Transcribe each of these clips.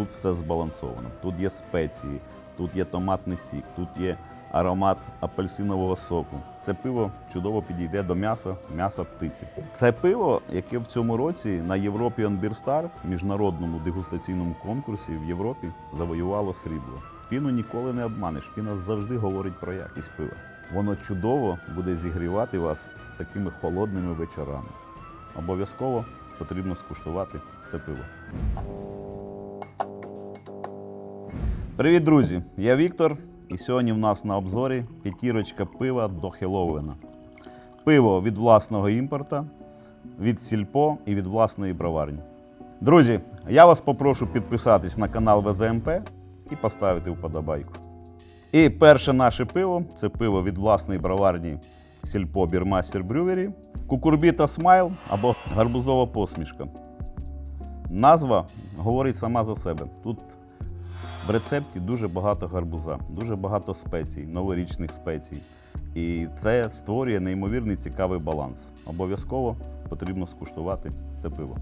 Тут все збалансовано. Тут є спеції, тут є томатний сік, тут є аромат апельсинового соку. Це пиво чудово підійде до м'яса, м'яса птиці. Це пиво, яке в цьому році на European Beer Star, міжнародному дегустаційному конкурсі в Європі, завоювало срібло. Піну ніколи не обманеш. Піна завжди говорить про якість пива. Воно чудово буде зігрівати вас такими холодними вечорами. Обов'язково потрібно скуштувати це пиво. Привіт, друзі! Я Віктор, і сьогодні в нас на обзорі п'ятірочка пива до Хеллоуіна. Пиво від власного імпорта, від сільпо і від власної броварні. Друзі, я вас попрошу підписатись на канал ВЗМП і поставити вподобайку. І перше наше пиво це пиво від власної броварні Сільпо Бірмастер Брювері, Кукурбіта Смайл або гарбузова посмішка. Назва говорить сама за себе. Тут в рецепті дуже багато гарбуза, дуже багато спецій, новорічних спецій. І це створює неймовірний цікавий баланс. Обов'язково потрібно скуштувати це пиво.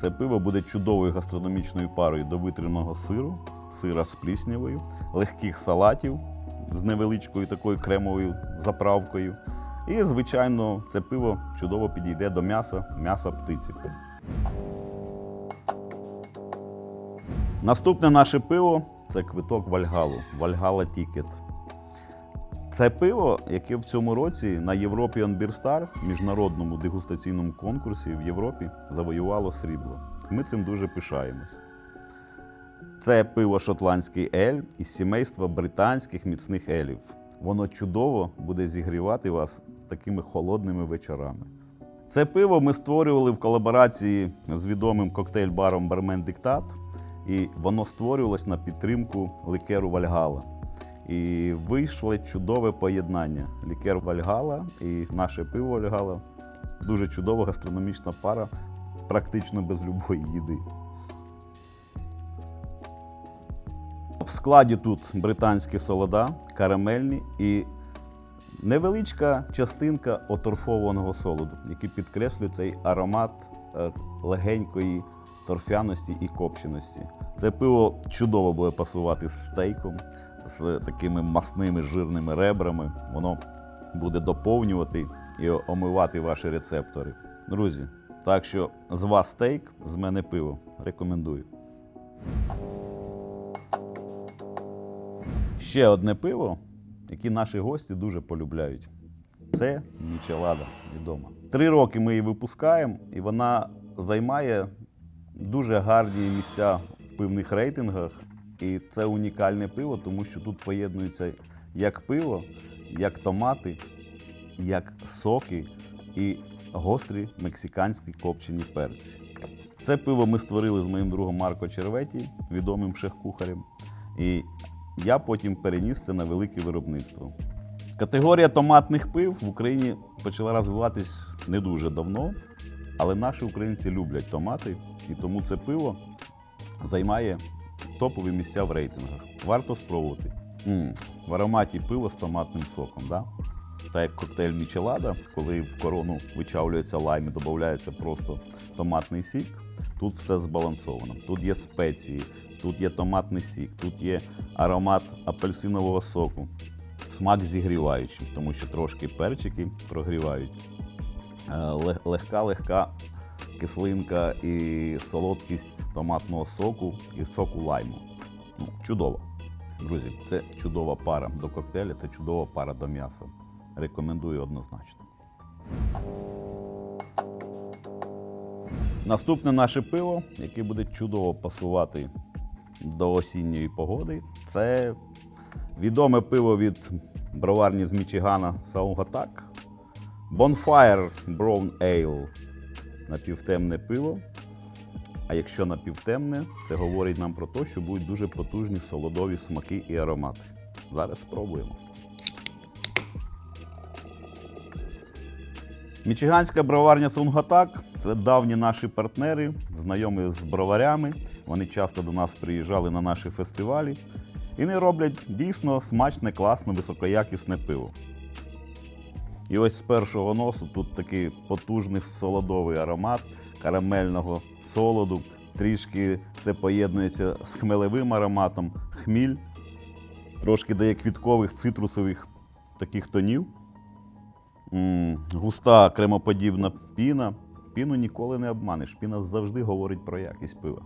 Це пиво буде чудовою гастрономічною парою до витриманого сиру, сира з пліснявою, легких салатів з невеличкою такою кремовою заправкою. І, звичайно, це пиво чудово підійде до м'яса, м'яса птиці. Наступне наше пиво це квиток Вальгалу. Вальгала Тікет. Це пиво, яке в цьому році на European Beer Star, міжнародному дегустаційному конкурсі в Європі, завоювало срібло. Ми цим дуже пишаємось. Це пиво шотландський ель із сімейства британських міцних елів. Воно чудово буде зігрівати вас такими холодними вечорами. Це пиво ми створювали в колаборації з відомим коктейль-баром Бармен Диктат, і воно створювалось на підтримку ликеру Вальгала. І вийшло чудове поєднання. Лікер Вальгала і наше пиво Вальгала. Дуже чудова гастрономічна пара, практично без любої їди. В складі тут британські солода, карамельні і невеличка частинка оторфованого солоду, який підкреслює цей аромат е, легенької торфяності і копченості. Це пиво чудово буде пасувати з стейком, з такими масними жирними ребрами. Воно буде доповнювати і омивати ваші рецептори. Друзі, так що з вас стейк, з мене пиво. Рекомендую. Ще одне пиво, яке наші гості дуже полюбляють. Це Мічелада відома. Три роки ми її випускаємо, і вона займає дуже гарні місця в пивних рейтингах. І це унікальне пиво, тому що тут поєднується як пиво, як томати, як соки і гострі мексиканські копчені перці. Це пиво ми створили з моїм другом Марко Черветі, відомим шеф-кухарем. І я потім переніс це на велике виробництво. Категорія томатних пив в Україні почала розвиватись не дуже давно, але наші українці люблять томати, і тому це пиво займає топові місця в рейтингах. Варто спробувати. м в ароматі пиво з томатним соком. Да? Та як коктейль Мічелада, коли в корону вичавлюється лайм і додається просто томатний сік, тут все збалансовано. Тут є спеції, тут є томатний сік, тут є аромат апельсинового соку, смак зігріваючий, тому що трошки перчики прогрівають. Е, Легка-легка кислинка і солодкість томатного соку і соку лайму. Ну, чудово. Друзі, це чудова пара до коктейля, це чудова пара до м'яса. Рекомендую однозначно. Наступне наше пиво, яке буде чудово пасувати до осінньої погоди, це відоме пиво від броварні з Мічигана Саугатак. Bonfire Brown Ale. Напівтемне пиво. А якщо напівтемне, це говорить нам про те, що будуть дуже потужні солодові смаки і аромати. Зараз спробуємо. Мічиганська броварня Сунгатак це давні наші партнери, знайомі з броварями. Вони часто до нас приїжджали на наші фестивалі. І вони роблять дійсно смачне, класне, високоякісне пиво. І ось з першого носу тут такий потужний солодовий аромат карамельного солоду. Трішки це поєднується з хмелевим ароматом, хміль, трошки дає квіткових цитрусових таких тонів. М, Густа кремоподібна піна. Піну ніколи не обманеш. Піна завжди говорить про якість пива.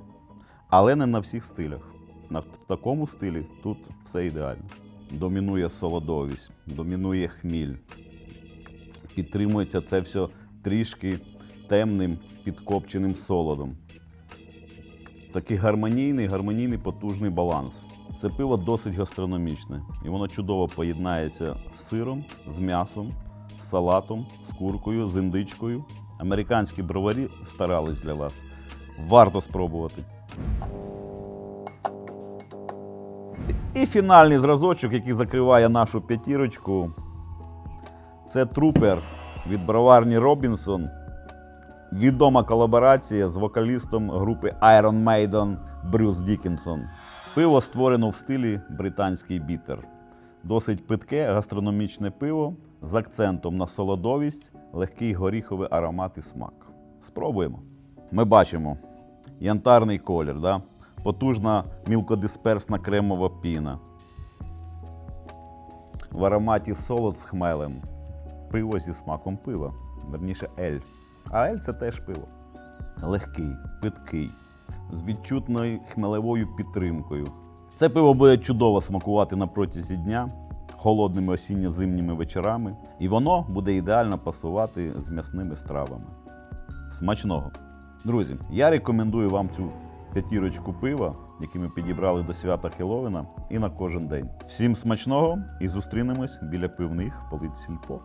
Але не на всіх стилях. В такому стилі тут все ідеально. Домінує солодовість, домінує хміль. Підтримується це все трішки темним підкопченим солодом. Такий гармонійний, гармонійний потужний баланс. Це пиво досить гастрономічне, і воно чудово поєднається з сиром, з м'ясом, з салатом, з куркою, з індичкою. Американські броварі старались для вас. Варто спробувати. І фінальний зразочок, який закриває нашу п'ятірочку, це трупер від броварні Робінсон. Відома колаборація з вокалістом групи Iron Maiden Брюс Дікінсон. Пиво створено в стилі британський бітер. Досить питке гастрономічне пиво з акцентом на солодовість, легкий горіховий аромат і смак. Спробуємо. Ми бачимо янтарний колір, да? потужна мілкодисперсна кремова піна. В ароматі солод з хмелем. Пиво зі смаком пива. Верніше ель. А ель це теж пиво. Легкий, питкий, з відчутною хмелевою підтримкою. Це пиво буде чудово смакувати на протязі дня, холодними осінньо-зимніми вечорами, і воно буде ідеально пасувати з м'ясними стравами. Смачного! Друзі, я рекомендую вам цю п'ятірочку пива, які ми підібрали до свята Хеловина, і на кожен день. Всім смачного і зустрінемось біля пивних полиць сільпо.